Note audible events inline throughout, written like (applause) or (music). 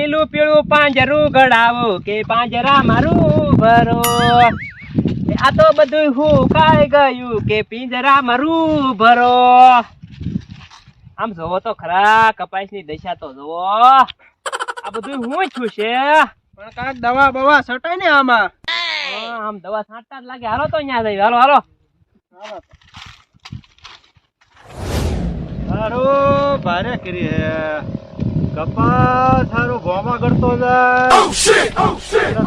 લીલું પીળું પાંજરું ઘડાવું કે પાંજરા મારું ભરો. આ તો બધું હું કાઈ ગયું કે પિંજરા મારું ભરો. આમ જોવો તો ખરા કપાસની દશા તો જોવો. આ બધું હું છું છે? પણ કાંઈક દવા બવા છટાય ને આમાં? આમ દવા છાંટતા જ લાગે. હાલો તો અહીંયા જઈ હાલો હાલો. સારું ભારે કરી હે. કપાસ સારું ગોમા કરતો જાય.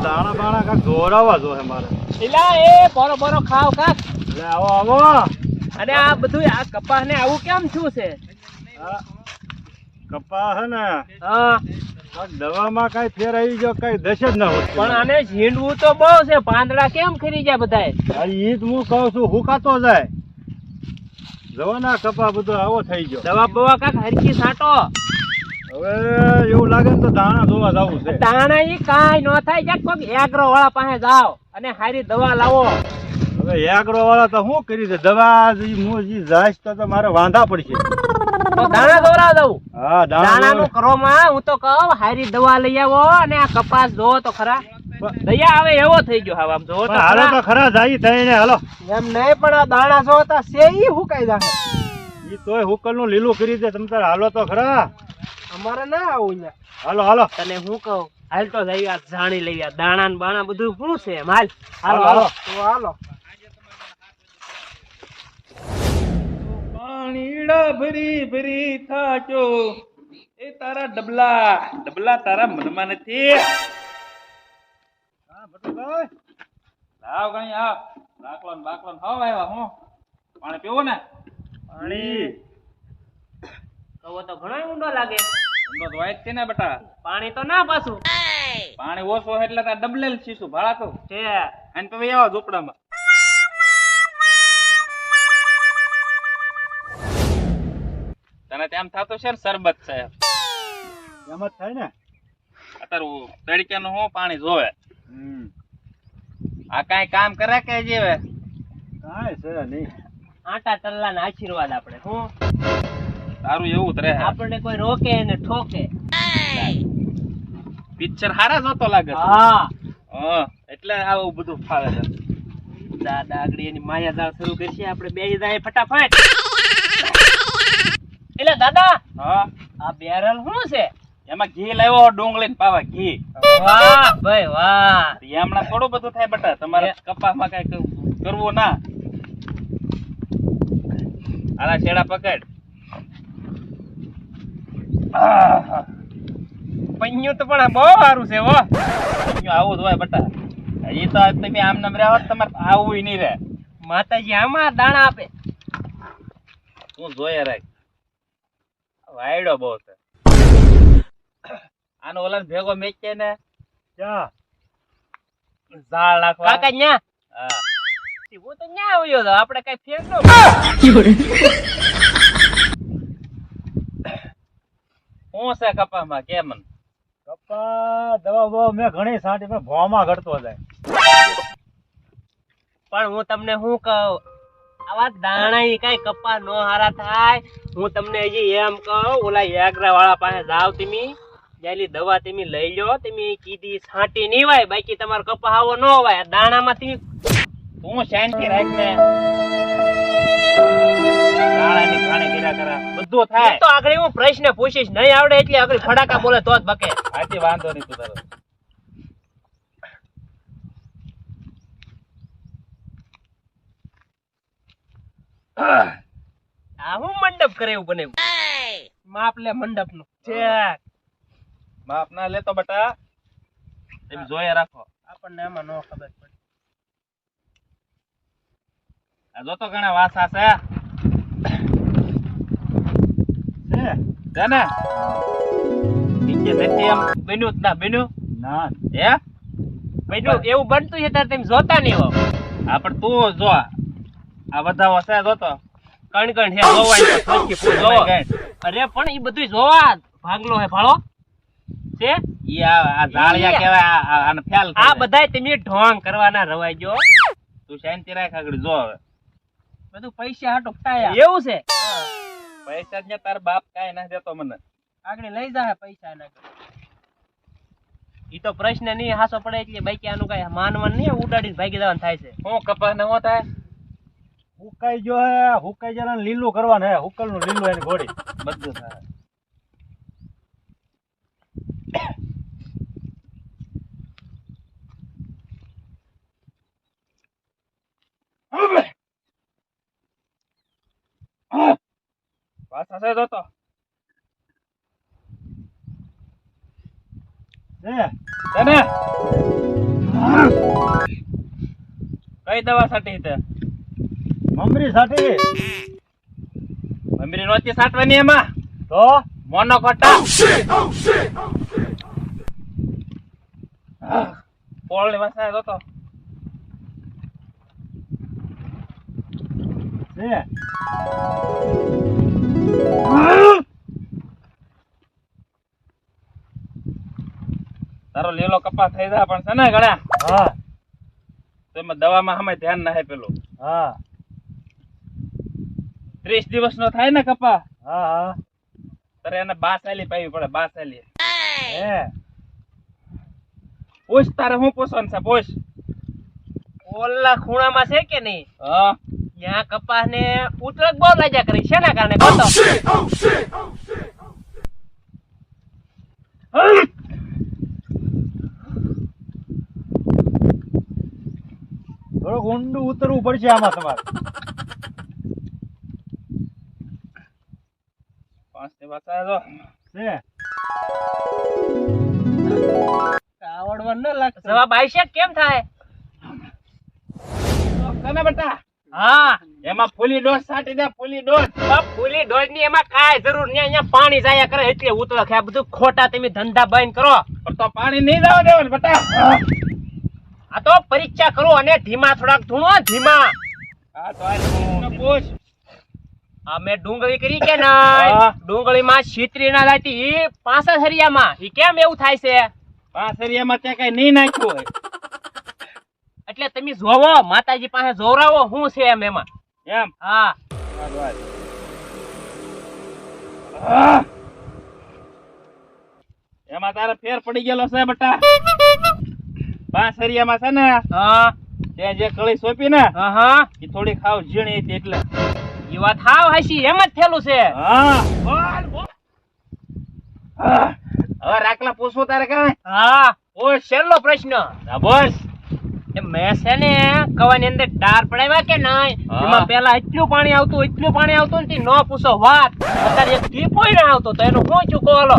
દાણા બાણા કાંઈક જોરાવા જો હે મારે. એલા એ બોરો બોરો ખાવ કાક. એટલે આવો આવો. અને આ બધું આ કપાસ ને આવું કેમ છું? છે કપાસ હે ને હા. દવામાં કાંઈ ફેર આવી ગયો કાંઈ દશ જ ના હોય પણ આને ઝીંડવું તો બહુ છે. પાંદડા કેમ ખરી જાય બધાય? આ ઈ જ હું કહું છું હુકાતો જાય. જવાના કપા બધો આવો થઈ ગયો. દવા બવા કાક હરકી છાંટો. હવે એવું લાગે ને તો દાણા જોવા જવું છે. દાણા ઈ કાંઈ નો થાય. જરાક કોક એગ્રો વાળા પાસે જાઓ અને હારી દવા લાવો. હવે એગ્રો વાળા તો શું કરી દે દવા જી હું તો તો મારે વાંધા પડશે. દાણા દોરાવ દઉં. હા દાણા નું કરો માં. હું તો કહું હારી દવા લઈ આવો અને આ કપાસ જો તો ખરા. દયા આવે એવો થઈ ગયો હવે આમ તો હાલો. તો ખરા. જાય થઈને હાલો. એમ નહીં પણ આ દાણા જો તા સે ઈ હુકાઈ જાહે. ઈ તોય હુકલનું લીલું કરી દે તમ તારે હાલો તો ખરા. અમારે ના આવું હાલો હાલો. તને હું કહું? હાલ તો લઈ આ જાણી લઈ આ દાણા ને બાણા બધું શું છે એમ? હાલ. હાલો હાલો, હાલો. તો હાલો. પાણીડા ભરી ભરી થાચો. એ તારા ડબલા. ડબલા તારા મનમાં નથી. હા ભટુભાઈ લાવ ગણી આ રાખલો ને બાકલો ને હાવ આવ્યા હું. પાણી પીવો ને? પાણી. કહો તો ઘણો ઊંડો લાગે. ઊંડો તો વાય છે ને બેટા. પાણી તો ના પાછું. પાણી ઓછો એટલે તાર ડબલેલ શીશું ભાડા તો. છે. અને તો આવો ઝૂંપડામાં. તને તેમ થાતો છે ને શરબત છે. એમ જ થાય ને. અત્યારે તડક્યાનું હું પાણી જોવે. આ કઈ કામ કરે કે જીવે? કાઈ છે નહીં. આટા ટલ્લા ના આશીર્વાદ આપણે હું. તારું એવું રહે. આપણને કોઈ રોકે ને ઠોકે. પિક્ચર હારા જોતો લાગે. હા. હા એટલે આવું બધું ફાવે છે. દાદા આગળ એની માયાજાળ શરૂ કરશે આપણે બે જાય ફટાફટ. એટલે દાદા હા. આ બેરલ શું છે? એમાં ઘી લાવ્યો ડુંગળી ને પાવા ઘી. વાહ ભાઈ વાહ. હમણાં થોડું બધું થાય બટા તમારે કપાસમાં કઈ કરવું ના. આલા છેડા પકડ. પૈયું તો પણ બહુ સારું છે હો. આવું જ હોય બટા. એ તો તમે આમ નામ રહ્યા હોત તમારે આવું નહીં રહે. માતાજી આમાં દાણા આપે. હું જોઈએ રાખ. વાયડો બહુ છે. આનો ઓલા ભેગો મેચે ને ક્યાં? ઝાડ નાખવા. કાકા ન્યા. હા. હું તો ન્યા આવ્યો હતો આપણે કઈ ફેર નો (laughs) શું છે કપામાં કેમ? કપા દવા બવા મેં ઘણી સાંટી પણ ભોમાં ઘટતો જાય. પણ હું તમને શું કહું? આવા દાણા કઈ કપા નો હારા થાય. હું તમને હજી એમ કહું ઓલા યાગ્રા વાળા પાસે જાવ તમે. જેલી દવા તમે લઈ લો તમે કીધી છાંટી નહીં વાય બાકી તમારો કપા આવો ન હોય દાણામાં તમે હું શાંતિ રાખ બધું થાય. તો આગળ હું પ્રશ્ન પૂછીશ. નહીં આવડે એટલે આગળ ફડાકા બોલે તો જ બકે. આથી વાંધો નહીં તું તારો. આ હું મંડપ કરે એવું બને માપ લે મંડપનું છે માપ ના લેતો બટા. એમ જોયા રાખો. આપણને એમાં નો ખબર પડે. આ જોતો ઘણા વાસા છે. છે છે નીચે નથી એમ બન્યું ના બન્યું ના હે બીજું એવું બનતું છે ત્યારે તમે જોતા નહીં હો આ પણ તું જો આ વધાવો છે જોતો કણ કણ હે જોવાય તો સોચી ફૂલ જોવો. અરે પણ ઈ બધું જોવા ભાગલો હે ભાળો છે ઈ આ આ ઝાડિયા કહેવાય આ- આ- આને ફેલ આ બધાય તમે ઢોંગ કરવાના રવાય જો તું શાંતિ રાખ આગળ જો હવે બધું પૈસા હાટો એવું છે પૈસા જ તાર બાપ કાંઈ ના દેતો મને. આગળ લઈ જા પૈસા એના ઈ તો પ્રશ્ન નહીં હાસો પડે એટલે બાકી આનું કઈ માનવાનું નહીં ઉડાડીને ભાગી જવાનું થાય છે. હું કપાસ નવો હું થાય? હુકાઈ જો હે હુકાઈ જરા લીલું કરવાનું હે હુકલનું લીલું એની ઘોડી. બધું થાય. પાછા છે જોતો કઈ દવા સાટી તે મમરી સાટી મમરી નોતી સાટવાની એમાં? તો? મોનોકોટા પોળની વાસા જોતો છે તારો લીલો કપા થઈ જાય પણ છે ને ગળા હા. તો એમાં દવામાં અમે ધ્યાન ના પેલું. હા. ત્રીસ દિવસ નો થાય ને કપા? હા હા. તારે એને બાસાલી પાવી પડે બાસાલી હે. પૂછ તારે શું પૂછવાનું છે પૂછ. ઓલા ખૂણામાં છે કે નહીં? હા. ત્યાં કપાસ ને ઉતરક બહુ લાગ્યા કરી. શેના કારણે? કહો થોડુંક ઊંડું ઉતરવું પડશે આમાં તમારે. પાંચની આવડવા ન લાગશે જવાબ આવશે કેમ થાય? બેટા હા એમાં ફૂલી ડોસ છાંટી દે ફૂલી ડોસ ફૂલી ડોઝની એમાં કાંઈ જરૂર નહીં અહીંયા પાણી જાયા કરે એટલે ઉતરક આ બધું ખોટા તમે ધંધા બંધ કરો. પણ તો પાણી નહીં જવા દેવાનું બેટા. આ તો પરીક્ષા કરો અને ધીમા થોડાક ધૂણો ધીમા. હા તો પૂછ. અમે ડુંગળી કરી કે ના ડુંગળી માં છીતરી ના લાતી પાસઠ પાસા હરિયામાં. ઈ કેમ એવું થાય છે? પાંચ હરિયામાં ત્યાં કઈ નહીં નાખ્યું હોય. એટલે તમે જોવો માતાજી પાસે જોવરાવો શું છે એમ એમાં. એમ? હા. એમાં તારે ફેર પડી ગયેલો છે બટા. પાંચ છે ને હા. ત્યાં જે કળી સોંપી ને હા હા એ થોડી ખાવ ઝીણી હતી એટલે. ઈ વાત હાવ હાચી એમ જ થયેલું છે. હા. બોલ બોલ. હવે રાખલા પૂછવું તારે કાંઈ? હા. ઓ છેલ્લો પ્રશ્ન. એ મેં છે ને કવાની અંદર ટાર પડાવ્યા કે નહીં. એમાં પેલા એટલું પાણી આવતું એટલું પાણી આવતું ને ન પૂછો વાત. અત્યારે એક ટીપોય ના આવતો તો એનું શું ચૂકો હાલો.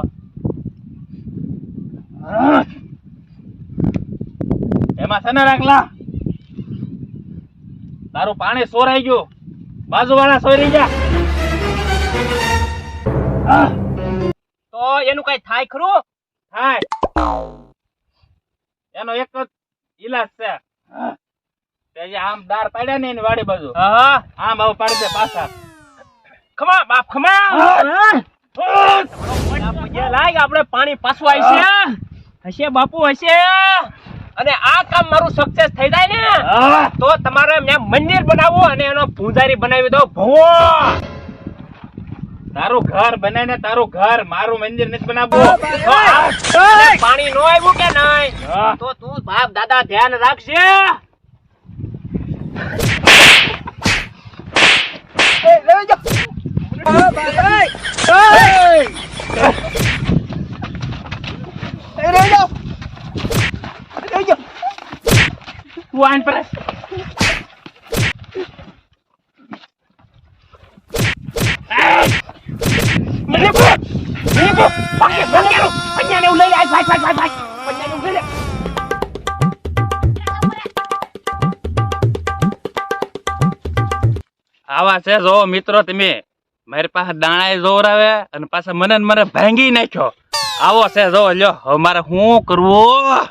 એમાં છે ને રાખલા. તારું પાણી સોરાઈ ગયું. બાજુ વાળા સોરી ગયા. તો એનું કઈ થાય ખરું? થાય. એનો એક જ ઈલાજ છે. તે આમ દાર પાડ્યા ને એની વાડી બાજુ. હા આમ હવે પાડી દે પાછા. ખમા બાપ ખમા. લાગ આપણે પાણી પાછું આવશે હશે બાપુ હશે. અને આ કામ મારું સક્સેસ થઈ જાય ને તો તમારે મેં મંદિર બનાવવું અને એનો પૂજારી બનાવી દો ભવો તારું ઘર બનાવીને તારું ઘર મારું મંદિર નથી બનાવવું પાણી નો આવ્યું કે નહીં તો તું બાપ દાદા ધ્યાન રાખજે તું આન પર મને કો મને કો પાકે બંગારો પન્યાને ઉલઈ લે ભાઈ ભાઈ ભાઈ ભાઈ આવા છે, જો મિત્રો તમે મારી પાસે દાણા આવે અને પાછા મને મને ભાંગી નાખ્યો. આવો છે, જો, લ્યો મારે શું કરવું?